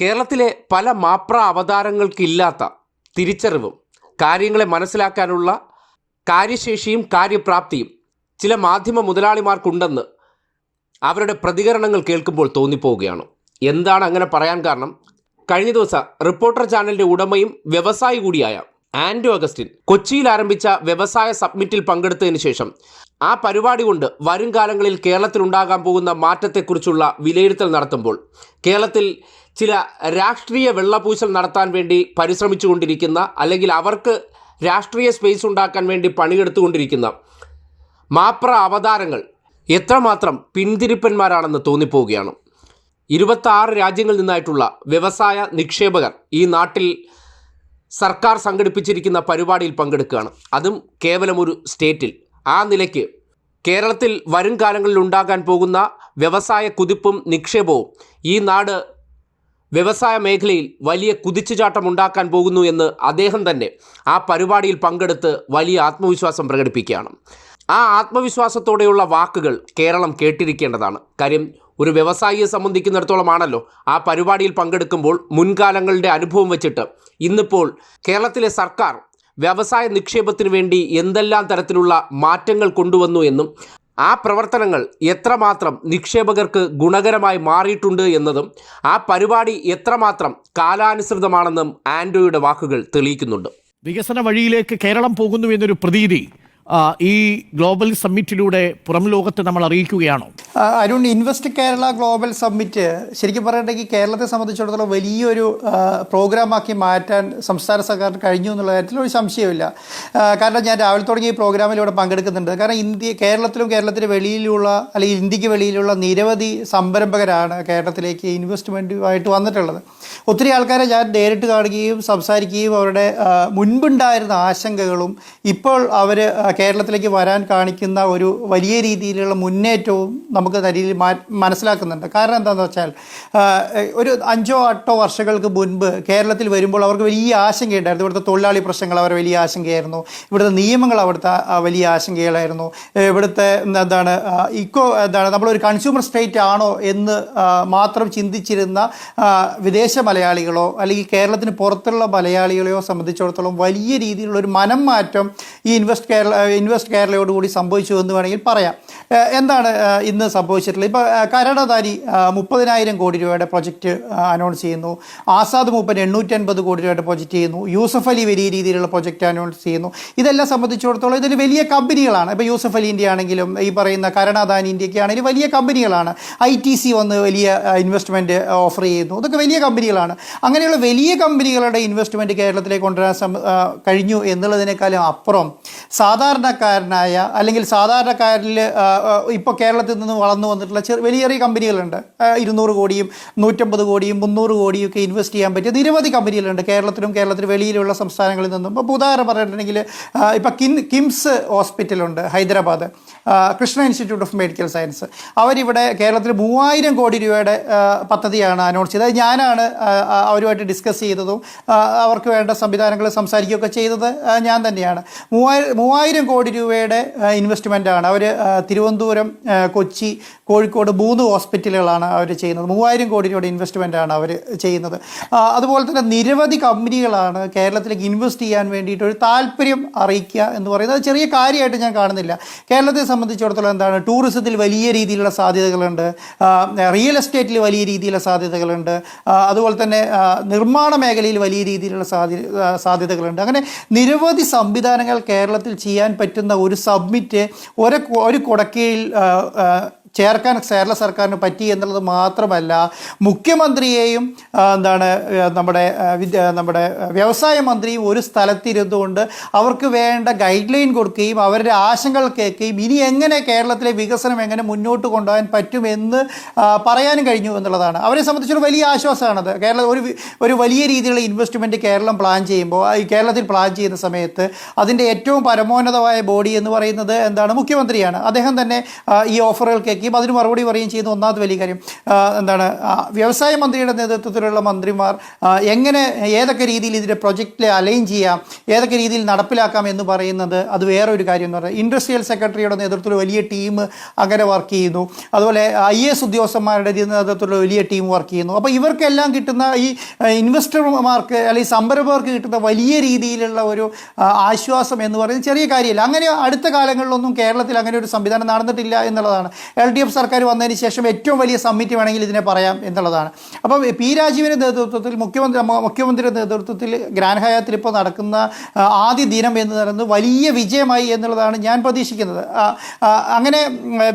കേരളത്തിലെ പല മാപ്ര അവതാരങ്ങൾക്കില്ലാത്ത തിരിച്ചറിവും കാര്യങ്ങളെ മനസ്സിലാക്കാനുള്ള കാര്യശേഷിയും കാര്യപ്രാപ്തിയും ചില മാധ്യമ മുതലാളിമാർക്കുണ്ടെന്ന് അവരുടെ പ്രതികരണങ്ങൾ കേൾക്കുമ്പോൾ തോന്നിപ്പോവുകയാണ്. എന്താണ് അങ്ങനെ പറയാൻ കാരണം? കഴിഞ്ഞ ദിവസം റിപ്പോർട്ടർ ചാനലിന്റെ ഉടമയും വ്യവസായി കൂടിയായ ആൻഡോ അഗസ്റ്റിൻ കൊച്ചിയിൽ ആരംഭിച്ച വ്യവസായ സബ്മിറ്റിൽ പങ്കെടുത്തതിന് ശേഷം ആ പരിപാടി കൊണ്ട് വരും കാലങ്ങളിൽ കേരളത്തിലുണ്ടാകാൻ പോകുന്ന മാറ്റത്തെക്കുറിച്ചുള്ള വിലയിരുത്തൽ നടത്തുമ്പോൾ കേരളത്തിൽ ചില രാഷ്ട്രീയ വെള്ളപൂശൽ നടത്താൻ വേണ്ടി പരിശ്രമിച്ചുകൊണ്ടിരിക്കുന്ന അല്ലെങ്കിൽ അവർക്ക് രാഷ്ട്രീയ സ്പേസ് ഉണ്ടാക്കാൻ വേണ്ടി പണിയെടുത്തുകൊണ്ടിരിക്കുന്ന മാപ്ര അവതാരങ്ങൾ എത്രമാത്രം പിന്തിരിപ്പന്മാരാണെന്ന് തോന്നിപ്പോവുകയാണ്. ഇരുപത്താറ് രാജ്യങ്ങളിൽ നിന്നായിട്ടുള്ള വ്യവസായ നിക്ഷേപകർ ഈ നാട്ടിൽ സർക്കാർ സംഘടിപ്പിച്ചിരിക്കുന്ന പരിപാടിയിൽ പങ്കെടുക്കുകയാണ്. അതും കേവലം ഒരു സ്റ്റേറ്റിൽ. ആ നിലയ്ക്ക് കേരളത്തിൽ വരും കാലങ്ങളിൽ ഉണ്ടാകാൻ പോകുന്ന വ്യവസായ കുതിപ്പും നിക്ഷേപവും ഈ നാട് വ്യവസായ മേഖലയിൽ വലിയ കുതിച്ചുചാട്ടം ഉണ്ടാക്കാൻ പോകുന്നു എന്ന് അദ്ദേഹം തന്നെ ആ പരിപാടിയിൽ പങ്കെടുത്ത് വലിയ ആത്മവിശ്വാസം പ്രകടിപ്പിക്കുകയാണ്. ആ ആത്മവിശ്വാസത്തോടെയുള്ള വാക്കുകൾ കേരളം കേട്ടിരിക്കേണ്ടതാണ്. കാര്യം ഒരു വ്യവസായിയെ സംബന്ധിക്കുന്നിടത്തോളമാണല്ലോ ആ പരിപാടിയിൽ പങ്കെടുക്കുമ്പോൾ മുൻകാലങ്ങളുടെ അനുഭവം വെച്ചിട്ട് ഇന്നിപ്പോൾ കേരളത്തിലെ സർക്കാർ വ്യവസായ നിക്ഷേപത്തിന് വേണ്ടി എന്തെല്ലാം തരത്തിലുള്ള മാറ്റങ്ങൾ കൊണ്ടുവന്നു എന്നും ആ പ്രവർത്തനങ്ങൾ എത്രമാത്രം നിക്ഷേപകർക്ക് ഗുണകരമായി മാറിയിട്ടുണ്ട് എന്നതും ആ പരിപാടി എത്രമാത്രം കാലാനുസൃതമാണെന്നും ആൻഡ്രോയുടെ വാക്കുകൾ തെളിയിക്കുന്നുണ്ട്. വികസന വഴിയിലേക്ക് കേരളം പോകുന്നു എന്നൊരു പ്രതീതി ഈ ഗ്ലോബൽ സമ്മിറ്റിലൂടെ പുറം ലോകത്തെ നമ്മൾ അറിയിക്കുകയാണോ? Arun invest Kerala global summit ശരിക്കും പറയണ്ടെങ്കിൽ കേരളത്തെ സംബന്ധിച്ചിടത്തോളം വലിയൊരു പ്രോഗ്രാമാക്കി മാറ്റാൻ സംസ്ഥാന സർക്കാരിന് കഴിഞ്ഞു എന്നുള്ള കാര്യത്തിൽ ഒരു സംശയമില്ല കാരണം ഞാൻ രാവിലെ തുടങ്ങിയ ഈ പ്രോഗ്രാമിൽ ഇവിടെ പങ്കെടുക്കുന്നുണ്ട്. കാരണം ഇന്ത്യ കേരളത്തിലും കേരളത്തിന് വെളിയിലുള്ള അല്ലെങ്കിൽ ഇന്ത്യയ്ക്ക് വെളിയിലുള്ള നിരവധി സംരംഭകരാണ് കേരളത്തിലേക്ക് ഇൻവെസ്റ്റ്മെന്റുമായിട്ട് വന്നിട്ടുള്ളത്. ഒത്തിരി ആൾക്കാരെ ഞാൻ നേരിട്ട് കാണുകയും സംസാരിക്കുകയും അവരുടെ മുൻപുണ്ടായിരുന്ന ആശങ്കകളും ഇപ്പോൾ അവർ കേരളത്തിലേക്ക് വരാൻ കാണിക്കുന്ന ഒരു വലിയ രീതിയിലുള്ള മുന്നേറ്റവും നമുക്ക് കരിയിൽ മനസ്സിലാക്കുന്നുണ്ട്. കാരണം എന്താണെന്ന് വെച്ചാൽ ഒരു അഞ്ചോ എട്ടോ വർഷങ്ങൾക്ക് മുൻപ് കേരളത്തിൽ വരുമ്പോൾ അവർക്ക് വലിയ ആശങ്കയുണ്ടായിരുന്നു. ഇവിടുത്തെ തൊഴിലാളി പ്രശ്നങ്ങൾ അവർ വലിയ ആശങ്കയായിരുന്നു. ഇവിടുത്തെ നിയമങ്ങൾ അവിടുത്തെ വലിയ ആശങ്കകളായിരുന്നു. ഇവിടുത്തെ എന്താണ് ഇക്കോ എന്താണ് നമ്മളൊരു കൺസ്യൂമർ സ്റ്റേറ്റ് ആണോ എന്ന് മാത്രം ചിന്തിച്ചിരുന്ന വിദേശ മലയാളികളോ അല്ലെങ്കിൽ കേരളത്തിന് പുറത്തുള്ള മലയാളികളെയോ സംബന്ധിച്ചിടത്തോളം വലിയ രീതിയിലുള്ള ഒരു മനം മാറ്റം ഈ ഇൻവെസ്റ്റ് കേരള ഇൻവെസ്റ്റ് കേരളയോടുകൂടി സംഭവിച്ചു എന്ന് വേണമെങ്കിൽ പറയാം. എന്താണ് ഇന്ന് സംഭവിച്ചിട്ടുള്ളത്. ഇപ്പോൾ കരടധാരി മുപ്പതിനായിരം കോടി രൂപയുടെ പ്രൊജക്റ്റ് അനൗൺസ് ചെയ്യുന്നു. ആസാദ് മൂപ്പൻ എണ്ണൂറ്റി അൻപത് കോടി രൂപയുടെ പ്രൊജക്റ്റ് ചെയ്യുന്നു. യൂസഫ് അലി വലിയ രീതിയിലുള്ള പ്രൊജക്റ്റ് അനൗൺസ് ചെയ്യുന്നു. ഇതെല്ലാം സംബന്ധിച്ചിടത്തോളം ഇതിൽ വലിയ കമ്പനികളാണ്. ഇപ്പോൾ യൂസഫ് അലിന്റെ ആണെങ്കിലും ഈ പറയുന്ന കരണാദാനിന്റെ ഒക്കെ ആണെങ്കിലും വലിയ കമ്പനികളാണ്. ഐ ടി സി വന്ന് വലിയ ഇൻവെസ്റ്റ്മെന്റ് ഓഫർ ചെയ്യുന്നു. ഇതൊക്കെ വലിയ കമ്പനികളാണ്. അങ്ങനെയുള്ള വലിയ കമ്പനികളുടെ ഇൻവെസ്റ്റ്മെന്റ് കേരളത്തിലേക്ക് കൊണ്ടുവരാൻ കഴിഞ്ഞു എന്നുള്ളതിനേക്കാളും അപ്പുറം സാധാരണക്കാരനായ അല്ലെങ്കിൽ സാധാരണക്കാരിൽ ഇപ്പോൾ കേരളത്തിൽ നിന്ന് വളർന്നു വന്നിട്ടുള്ള ചെറിയ വലിയ ചെറിയ കമ്പനികളുണ്ട്. ഇരുന്നൂറ് കോടിയും നൂറ്റമ്പത് കോടിയും മുന്നൂറ് കോടിയും ഒക്കെ ഇൻവെസ്റ്റ് ചെയ്യാൻ പറ്റിയ നിരവധി കമ്പനികളുണ്ട്. കേരളത്തിലും കേരളത്തിന് വെളിയിലുള്ള സംസ്ഥാനങ്ങളിൽ നിന്നും. ഇപ്പോൾ ഉദാഹരണം പറഞ്ഞിട്ടുണ്ടെങ്കിൽ ഇപ്പോൾ കിൻ കിംസ് ഹോസ്പിറ്റലുണ്ട് Hyderabad. Krishna institute of medical science. അവരിവിടെ കേരളത്തിൽ മൂവായിരം കോടി രൂപയുടെ പദ്ധതിയാണ് അനൗൺസ് ചെയ്തത്. ഞാനാണ് അവരുമായിട്ട് ഡിസ്കസ് ചെയ്തതും അവർക്ക് വേണ്ട സംവിധാനങ്ങൾ സംസാരിക്കുകയൊക്കെ ചെയ്തത് ഞാൻ തന്നെയാണ്. മൂവായിരം മൂവായിരം കോടി രൂപയുടെ ഇൻവെസ്റ്റ്മെന്റാണ് അവർ തിരുവനന്തപുരം കൊച്ചി കോഴിക്കോട് മൂന്ന് ഹോസ്പിറ്റലുകളാണ് അവർ ചെയ്യുന്നത്. മൂവായിരം കോടി രൂപയുടെ ആണ് അവർ ചെയ്യുന്നത്. അതുപോലെ തന്നെ നിരവധി കമ്പനികളാണ് കേരളത്തിലേക്ക് ഇൻവെസ്റ്റ് ചെയ്യാൻ വേണ്ടിയിട്ട് ഒരു താല്പര്യം അറിയിക്കുക എന്ന് പറയുന്നത്. ചെറിയ കാര്യമായിട്ട് ഞാൻ കാണുന്നില്ല. കേരളത്തെ സംബന്ധിച്ചിടത്തോളം എന്താണ് ടൂറിസത്തിൽ വലിയ രീതിയിലുള്ള സാധ്യതകളുണ്ട്. റിയൽ എസ്റ്റേറ്റിൽ വലിയ രീതിയിലുള്ള സാധ്യതകളുണ്ട്. അതുപോലെ തന്നെ നിർമ്മാണ മേഖലയിൽ വലിയ രീതിയിലുള്ള സാധ്യ സാധ്യതകളുണ്ട്. അങ്ങനെ നിരവധി സംവിധാനങ്ങൾ കേരളത്തിൽ ചെയ്യാൻ പറ്റുന്ന ഒരു സബ്മിറ്റ് ഒരു ഒരു കുടക്കീഴിൽ ചേർക്കാൻ കേരള സർക്കാരിന് പറ്റി എന്നുള്ളത് മാത്രമല്ല മുഖ്യമന്ത്രിയെയും എന്താണ് നമ്മുടെ നമ്മുടെ വ്യവസായ മന്ത്രിയും ഒരു സ്ഥലത്തിരുന്നുകൊണ്ട് അവർക്ക് വേണ്ട ഗൈഡ് ലൈൻ കൊടുക്കുകയും അവരുടെ ആശങ്കകൾ കേൾക്കുകയും ഇനി എങ്ങനെ കേരളത്തിലെ വികസനം എങ്ങനെ മുന്നോട്ട് കൊണ്ടുപോകാൻ പറ്റുമെന്ന് പറയാനും കഴിഞ്ഞു എന്നുള്ളതാണ്. അവരെ സംബന്ധിച്ചൊരു വലിയ ആശ്വാസമാണത്. കേരള ഒരു ഒരു വലിയ രീതിയിലുള്ള ഇൻവെസ്റ്റ്മെന്റ് കേരളം പ്ലാൻ ചെയ്യുമ്പോൾ കേരളത്തിൽ പ്ലാൻ ചെയ്യുന്ന സമയത്ത് അതിന്റെ ഏറ്റവും പരമോന്നതമായ ബോഡി എന്ന് പറയുന്നത് എന്താണ്? മുഖ്യമന്ത്രിയാണ്. അദ്ദേഹം തന്നെ ഈ ഓഫറുകൾ കേൾക്കുകയും സംസാരിക്കുകയും അതിന് മറുപടി പറയുകയും ചെയ്യുന്ന. ഒന്നാമത് വലിയ കാര്യം എന്താണ് വ്യവസായ മന്ത്രിയുടെ നേതൃത്വത്തിലുള്ള മന്ത്രിമാർ എങ്ങനെ ഏതൊക്കെ രീതിയിൽ ഇതിന്റെ പ്രൊജക്റ്റിൽ അലൈൻ ചെയ്യാം ഏതൊക്കെ രീതിയിൽ നടപ്പിലാക്കാം എന്ന് പറയുന്നത് അത് വേറെ ഒരു കാര്യം എന്ന് പറയുന്നത് ഇൻഡസ്ട്രിയൽ സെക്രട്ടറിയുടെ നേതൃത്വത്തിൽ വലിയ ടീം അങ്ങനെ വർക്ക് ചെയ്യുന്നു. അതുപോലെ ഐ എസ് ഉദ്യോഗസ്ഥന്മാരുടെ നേതൃത്വത്തിലുള്ള വലിയ ടീം വർക്ക് ചെയ്യുന്നു. അപ്പോൾ ഇവർക്കെല്ലാം കിട്ടുന്ന ഈ ഇൻവെസ്റ്റർമാർക്ക് അല്ലെങ്കിൽ സംരംഭകർക്ക് കിട്ടുന്ന വലിയ രീതിയിലുള്ള ഒരു ആശ്വാസം എന്ന് പറയുന്നത് ചെറിയ കാര്യമില്ല. അങ്ങനെ അടുത്ത കാലങ്ങളിലൊന്നും കേരളത്തിൽ അങ്ങനെ ഒരു സംവിധാനം നടന്നിട്ടില്ല എന്നുള്ളതാണ്. എൽ ഡി എഫ് സർക്കാർ വന്നതിന് ശേഷം ഏറ്റവും വലിയ സമ്മിറ്റ് വേണമെങ്കിൽ ഇതിനെ പറയാം എന്നുള്ളതാണ്. അപ്പം പി രാജീവിന്റെ നേതൃത്വത്തിൽ മുഖ്യമന്ത്രി മുഖ്യമന്ത്രിയുടെ നേതൃത്വത്തിൽ ഗ്രാൻഡ് ഹയാത്തിൽ ഇപ്പോൾ നടക്കുന്ന ആദ്യ ദിനം എന്ന് പറയുന്നത് വലിയ വിജയമായി എന്നുള്ളതാണ് ഞാൻ പ്രതീക്ഷിക്കുന്നത്. അങ്ങനെ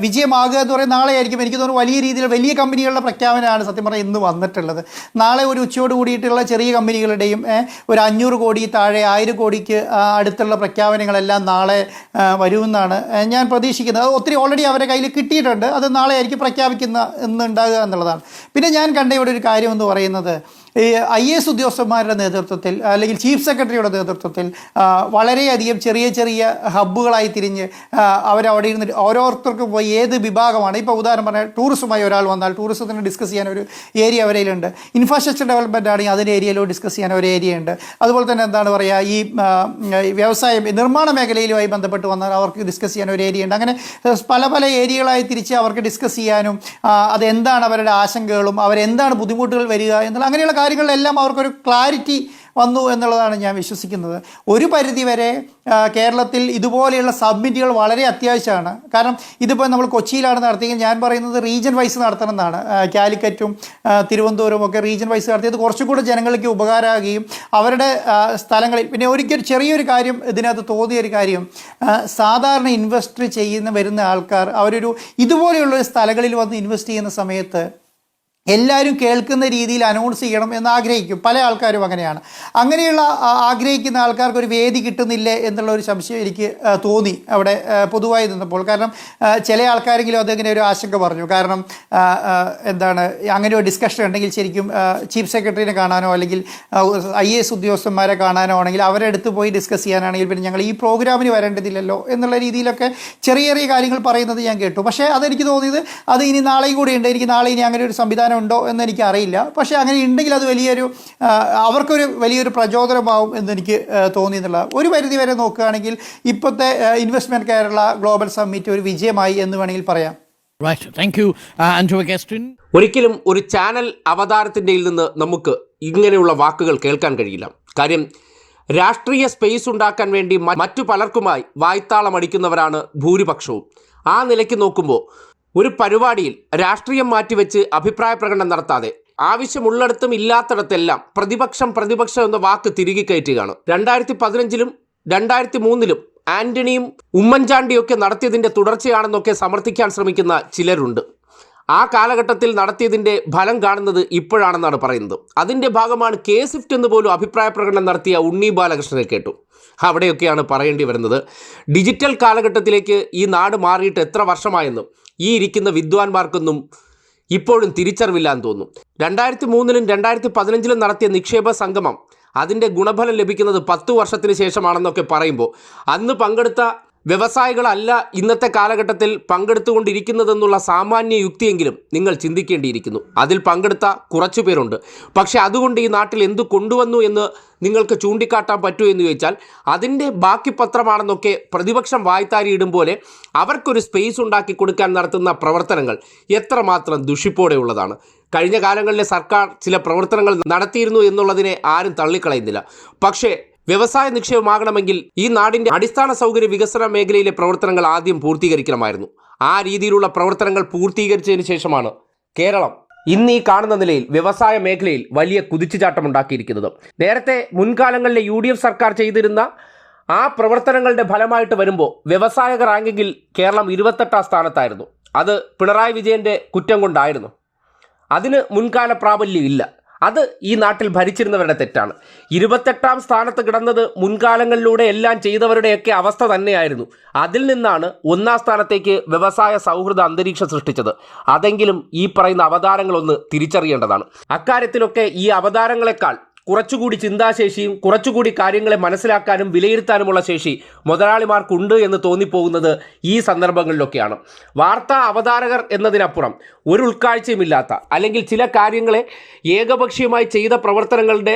വിജയമാകുക എന്ന് പറയുന്നത് നാളെ ആയിരിക്കും എനിക്ക് തോന്നുന്നു വലിയ രീതിയിൽ വലിയ കമ്പനികളുടെ പ്രഖ്യാപനമാണ് സത്യം പറഞ്ഞാൽ ഇന്ന് വന്നിട്ടുള്ളത്. നാളെ ഒരു ഉച്ചയോട് കൂടിയിട്ടുള്ള ചെറിയ കമ്പനികളുടെയും ഒരു അഞ്ഞൂറ് കോടി താഴെ ആയിരം കോടിക്ക് അടുത്തുള്ള പ്രഖ്യാപനങ്ങളെല്ലാം നാളെ വരുമെന്നാണ് ഞാൻ പ്രതീക്ഷിക്കുന്നത്. അത് ഒത്തിരി ഓൾറെഡി അവരുടെ കയ്യിൽ കിട്ടിയിട്ടുണ്ട്. അത് നാളെ ആയിരിക്കും പ്രഖ്യാപിക്കുന്ന എന്നുണ്ടാകുക എന്നുള്ളതാണ്. പിന്നെ ഞാൻ കണ്ട ഇവിടെ ഒരു കാര്യം എന്ന് പറയുന്നത് ഈ ഐ എസ് ഉദ്യോഗസ്ഥന്മാരുടെ നേതൃത്വത്തിൽ അല്ലെങ്കിൽ ചീഫ് സെക്രട്ടറിയുടെ നേതൃത്വത്തിൽ വളരെയധികം ചെറിയ ചെറിയ ഹബ്ബുകളായി തിരിഞ്ഞ് അവരവിടെ ഇരുന്ന് ഓരോരുത്തർക്കും പോയി ഏത് വിഭാഗമാണ്. ഇപ്പോൾ ഉദാഹരണം പറഞ്ഞാൽ ടൂറിസമായി ഒരാൾ വന്നാൽ ടൂറിസത്തിന് ഡിസ്കസ് ചെയ്യാൻ ഒരു ഏരിയ അവരയിലുണ്ട് ഇൻഫ്രാസ്ട്രക്ചർ ഡെവലപ്മെന്റ് ആണെങ്കിൽ അതിന്റെ ഏരിയയിലോ ഡിസ്കസ് ചെയ്യാൻ ഒരു ഏരിയ ഉണ്ട്. അതുപോലെ തന്നെ എന്താണ് പറയുക ഈ വ്യവസായം നിർമ്മാണ മേഖലയിലുമായി ബന്ധപ്പെട്ട് വന്നാൽ അവർക്ക് ഡിസ്കസ് ചെയ്യാൻ ഒരു ഏരിയ ഉണ്ട്. അങ്ങനെ പല പല ഏരിയകളായി തിരിച്ച് അവർക്ക് ഡിസ്കസ് ചെയ്യാനും അതെന്താണ് അവരുടെ ആശങ്കകളും അവരെന്താണ് ബുദ്ധിമുട്ടുകൾ വരിക എന്നുള്ള അങ്ങനെയുള്ള കാര്യങ്ങളിലെല്ലാം അവർക്കൊരു ക്ലാരിറ്റി വന്നു എന്നുള്ളതാണ് ഞാൻ വിശ്വസിക്കുന്നത്. ഒരു പരിധിവരെ കേരളത്തിൽ ഇതുപോലെയുള്ള സബ്മിറ്റുകൾ വളരെ അത്യാവശ്യമാണ്. കാരണം ഇതിപ്പോൾ നമ്മൾ കൊച്ചിയിലാണ് നടത്തിയെങ്കിൽ ഞാൻ പറയുന്നത് റീജിയൻ വൈസ് നടത്തണം എന്നാണ് കാലിക്കറ്റും തിരുവനന്തപുരവും ഒക്കെ റീജിയൻ വൈസ് നടത്തിയത് കുറച്ചും കൂടെ ജനങ്ങൾക്ക് ഉപകാരമാകുകയും അവരുടെ സ്ഥലങ്ങളിൽ പിന്നെ ഒരിക്കൽ ചെറിയൊരു കാര്യം ഇതിനകത്ത് തോന്നിയൊരു കാര്യം സാധാരണ ഇൻവെസ്റ്റ് ചെയ്യുന്ന വരുന്ന ആൾക്കാർ അവരൊരു ഇതുപോലെയുള്ള സ്ഥലങ്ങളിൽ വന്ന് ഇൻവെസ്റ്റ് ചെയ്യുന്ന സമയത്ത് എല്ലാവരും കേൾക്കുന്ന രീതിയിൽ അനൗൺസ് ചെയ്യണം എന്ന് ആഗ്രഹിക്കും. പല ആൾക്കാരും അങ്ങനെയാണ്. അങ്ങനെയുള്ള ആഗ്രഹിക്കുന്ന ആൾക്കാർക്ക് ഒരു വേദി കിട്ടുന്നില്ല എന്നുള്ള ഒരു സംശയം എനിക്ക് തോന്നി അവിടെ പൊതുവായി നിന്നപ്പോൾ. കാരണം ചില ആൾക്കാരെങ്കിലും അതിങ്ങനെ ഒരു ആശങ്ക പറഞ്ഞു. കാരണം എന്താണ് അങ്ങനെ ഒരു ഡിസ്കഷൻ ഉണ്ടെങ്കിൽ ശരിക്കും ചീഫ് സെക്രട്ടറിനെ കാണാനോ അല്ലെങ്കിൽ ഐ എ എസ് ഉദ്യോഗസ്ഥന്മാരെ കാണാനോ ആണെങ്കിൽ അവരെ അടുത്ത് പോയി ഡിസ്കസ് ചെയ്യാനാണെങ്കിൽ പിന്നെ ഞങ്ങൾ ഈ പ്രോഗ്രാമിന് വരേണ്ടതില്ലല്ലോ എന്നുള്ള രീതിയിലൊക്കെ ചെറിയ ചെറിയ കാര്യങ്ങൾ പറയുന്നത് ഞാൻ കേട്ടു. പക്ഷേ അതെനിക്ക് തോന്നിയത് അത് ഇനി നാളെയും കൂടി ഉണ്ട്. എനിക്ക് നാളെ ഇനി അങ്ങനെ ഒരു സംവിധാനം ഉണ്ടോ എന്ന് എനിക്ക് അറിയില്ല പക്ഷേ അങ്ങനെ ഉണ്ടെങ്കിൽ അത് വലിയൊരു അവർക്കൊരു വലിയൊരു പ്രചോദനമാവും എന്നെനിക്ക് തോന്നി എന്നുള്ള ഒരു പരിധി വരെ നോക്കുകയാണെങ്കിൽ ഇപ്പോഴത്തെ ഇൻവെസ്റ്റ്മെന്റ് കേരള ഗ്ലോബൽ സമ്മിറ്റ് ഒരു വിജയമായി എന്ന് വേണമെങ്കിൽ പറയാം. ഒരിക്കലും ഒരു ചാനൽ അവതാരത്തിന്റെ നിന്ന് നമുക്ക് ഇങ്ങനെയുള്ള വാക്കുകൾ കേൾക്കാൻ കഴിയില്ല. കാര്യം രാഷ്ട്രീയ സ്പേസ് ഉണ്ടാക്കാൻ വേണ്ടി മറ്റു പലർക്കുമായി വായ്ത്താളം അടിക്കുന്നവരാണ് ഭൂരിപക്ഷവും. ആ നിലയ്ക്ക് നോക്കുമ്പോൾ ഒരു പരിപാടിയിൽ രാഷ്ട്രീയം മാറ്റിവെച്ച് അഭിപ്രായ പ്രകടനം നടത്താതെ ആവശ്യമുള്ളിടത്തും ഇല്ലാത്തിടത്തെല്ലാം പ്രതിപക്ഷം പ്രതിപക്ഷം എന്ന വാക്ക് തിരികെ കയറ്റുകയാണ്. രണ്ടായിരത്തി പതിനഞ്ചിലും രണ്ടായിരത്തി മൂന്നിലും ആന്റണിയും ഉമ്മൻചാണ്ടിയൊക്കെ നടത്തിയതിന്റെ തുടർച്ചയാണെന്നൊക്കെ സമർത്ഥിക്കാൻ ശ്രമിക്കുന്ന ചിലരുണ്ട്. ആ കാലഘട്ടത്തിൽ നടത്തിയതിന്റെ ഫലം കാണുന്നത് ഇപ്പോഴാണെന്നാണ് പറയുന്നത്. അതിന്റെ ഭാഗമാണ് കെ സിഫ്റ്റ് എന്ന് പോലും അഭിപ്രായ പ്രകടനം നടത്തിയ ഉണ്ണി ബാലകൃഷ്ണനെ കേട്ടു. അവിടെയൊക്കെയാണ് പറയേണ്ടി വരുന്നത്. ഡിജിറ്റൽ കാലഘട്ടത്തിലേക്ക് ഈ നാട് മാറിയിട്ട് എത്ര വർഷമായെന്നും ഈ ഇരിക്കുന്ന വിദ്വാൻമാർക്കൊന്നും ഇപ്പോഴും തിരിച്ചറിവില്ല എന്ന് തോന്നുന്നു രണ്ടായിരത്തി മൂന്നിലും രണ്ടായിരത്തി പതിനഞ്ചിലും നടത്തിയ നിക്ഷേപ സംഗമം അതിന്റെ ഗുണഫലം ലഭിക്കുന്നത് പത്ത് വർഷത്തിന് ശേഷമാണെന്നൊക്കെ പറയുമ്പോൾ അന്ന് പങ്കെടുത്ത വ്യവസായികളല്ല ഇന്നത്തെ കാലഘട്ടത്തിൽ പങ്കെടുത്തുകൊണ്ടിരിക്കുന്നതെന്നുള്ള സാമാന്യ യുക്തിയെങ്കിലും നിങ്ങൾ ചിന്തിക്കേണ്ടിയിരിക്കുന്നു. അതിൽ പങ്കെടുത്ത കുറച്ചു പേരുണ്ട്. പക്ഷേ അതുകൊണ്ട് ഈ നാട്ടിൽ എന്തു കൊണ്ടുവന്നു എന്ന് നിങ്ങൾക്ക് ചൂണ്ടിക്കാട്ടാൻ പറ്റൂ എന്ന് ചോദിച്ചാൽ അതിന്റെ ബാക്കി പത്രമാണെന്നൊക്കെ പ്രതിപക്ഷം വായ്ത്താരിയിടും പോലെ അവർക്കൊരു സ്പേസ് ഉണ്ടാക്കി കൊടുക്കാൻ നടത്തുന്ന പ്രവർത്തനങ്ങൾ എത്രമാത്രം ദുഷിപ്പോടെയുള്ളതാണ് കഴിഞ്ഞ കാലങ്ങളിലെ സർക്കാർ ചില പ്രവർത്തനങ്ങൾ നടത്തിയിരുന്നു എന്നുള്ളതിനെ ആരും തള്ളിക്കളയുന്നില്ല. പക്ഷേ വ്യവസായ നിക്ഷേപമാകണമെങ്കിൽ ഈ നാടിന്റെ അടിസ്ഥാന സൗകര്യ വികസന മേഖലയിലെ പ്രവർത്തനങ്ങൾ ആദ്യം പൂർത്തീകരിക്കണമായിരുന്നു. ആ രീതിയിലുള്ള പ്രവർത്തനങ്ങൾ പൂർത്തീകരിച്ചതിന് ശേഷമാണ് കേരളം ഇന്ന് ഈ കാണുന്ന നിലയിൽ വ്യവസായ മേഖലയിൽ വലിയ കുതിച്ചുചാട്ടം ഉണ്ടാക്കിയിരിക്കുന്നത്. നേരത്തെ മുൻകാലങ്ങളിലെ യു സർക്കാർ ചെയ്തിരുന്ന ആ പ്രവർത്തനങ്ങളുടെ ഫലമായിട്ട് വരുമ്പോൾ വ്യവസായക റാങ്കിങ്ങിൽ കേരളം ഇരുപത്തെട്ടാം സ്ഥാനത്തായിരുന്നു. അത് പിണറായി വിജയന്റെ കുറ്റം കൊണ്ടായിരുന്നു. അതിന് മുൻകാല പ്രാബല്യം ഇല്ല. അത് ഈ നാട്ടിൽ ഭരിച്ചിരുന്നവരുടെ തെറ്റാണ്. ഇരുപത്തെട്ടാം സ്ഥാനത്ത് കിടന്നത് മുൻകാലങ്ങളിലൂടെ എല്ലാം ചെയ്തവരുടെയൊക്കെ അവസ്ഥ തന്നെയായിരുന്നു. അതിൽ നിന്നാണ് ഒന്നാം സ്ഥാനത്തേക്ക് വ്യവസായ സൗഹൃദ അന്തരീക്ഷം സൃഷ്ടിച്ചത്. അതെങ്കിലും ഈ പറയുന്ന അവതാരങ്ങളൊന്ന് തിരിച്ചറിയേണ്ടതാണ്. അക്കാര്യത്തിലൊക്കെ ഈ അവതാരങ്ങളെക്കാൾ കുറച്ചുകൂടി ചിന്താശേഷിയും കുറച്ചുകൂടി കാര്യങ്ങളെ മനസ്സിലാക്കാനും വിലയിരുത്താനുമുള്ള ശേഷി മുതലാളിമാർക്കുണ്ട് എന്ന് തോന്നിപ്പോകുന്നത് ഈ സന്ദർഭങ്ങളിലൊക്കെയാണ്. വാർത്താ അവതാരകർ എന്നതിനപ്പുറം ഒരു ഉൾക്കാഴ്ചയുമില്ലാത്ത അല്ലെങ്കിൽ ചില കാര്യങ്ങളെ ഏകപക്ഷീയമായി ചെയ്ത പ്രവർത്തനങ്ങളുടെ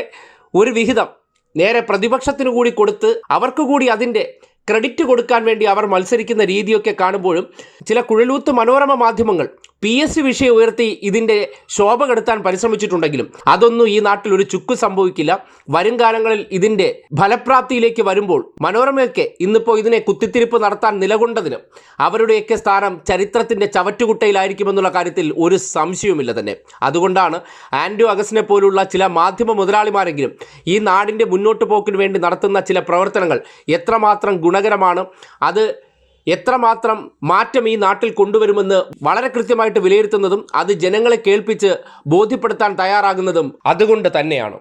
ഒരു വിഹിതം നേരെ പ്രതിപക്ഷത്തിനു കൂടി കൊടുത്ത് അവർക്ക് കൂടി അതിന്റെ ക്രെഡിറ്റ് കൊടുക്കാൻ വേണ്ടി അവർ മത്സരിക്കുന്ന രീതിയൊക്കെ കാണുമ്പോഴും ചില കുഴലൂത്ത് മനോരമ മാധ്യമങ്ങൾ പി എസ് സി വിഷയം ഉയർത്തി ഇതിന്റെ ശോഭ കെടുത്താൻ പരിശ്രമിച്ചിട്ടുണ്ടെങ്കിലും അതൊന്നും ഈ നാട്ടിൽ ഒരു ചുക്ക് സംഭവിക്കില്ല. വരും കാലങ്ങളിൽ ഇതിന്റെ ഫലപ്രാപ്തിയിലേക്ക് വരുമ്പോൾ മനോരമയൊക്കെ ഇന്നിപ്പോൾ ഇതിനെ കുത്തിത്തിരിപ്പ് നടത്താൻ നിലകൊണ്ടതിലും അവരുടെയൊക്കെ സ്ഥാനം ചരിത്രത്തിന്റെ ചവറ്റുകുട്ടയിലായിരിക്കുമെന്നുള്ള കാര്യത്തിൽ ഒരു സംശയവുമില്ല തന്നെ. അതുകൊണ്ടാണ് ആൻഡ്രൂ അഗസ്റ്റിനെ പോലുള്ള ചില മാധ്യമ മുതലാളിമാരെങ്കിലും ഈ നാടിന്റെ മുന്നോട്ട് പോക്കിന് വേണ്ടി നടത്തുന്ന ചില പ്രവർത്തനങ്ങൾ എത്രമാത്രം ഗുണകരമാണ്. അത് എത്രമാത്രം മാറ്റം ഈ നാട്ടിൽ കൊണ്ടുവരുമെന്ന് വളരെ കൃത്യമായിട്ട് വിലയിരുത്തുന്നതും അത് ജനങ്ങളെ കേൾപ്പിച്ച് ബോധ്യപ്പെടുത്താൻ തയ്യാറാകുന്നതും അതുകൊണ്ട് തന്നെയാണ്.